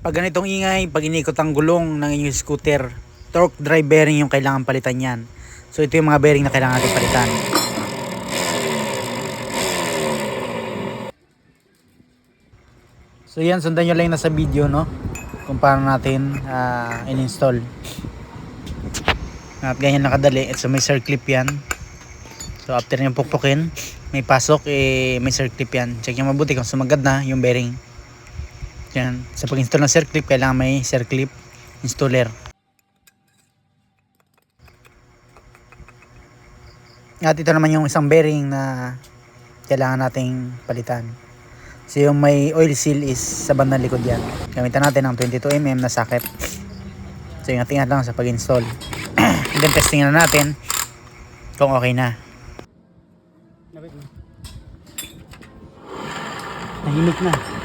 Pag ganitong ingay, pag inikot ang gulong ng inyong scooter, torque drive bearing yung kailangan palitan yan. So ito yung mga bearing na kailangan natin palitan. So yan, sundan nyo lang yung nasa video, no? Kung paano natin ah, in-install. At ganyan nakadali. At so may circlip yan. So after nyo pukpukin, may pasok, eh, may circlip yan. Check nyo mabuti kung sumagad na yung bearing. Yan. Sa pag-install ng circlip, kailangan may circlip installer. At ito naman yung isang bearing na kailangan nating palitan. So yung may oil seal is sa bandang likod yan. Gamitan natin ang 22mm na socket. So ingat-ingat lang sa pag-install. Then testing na natin kung okay na. Nahimik na.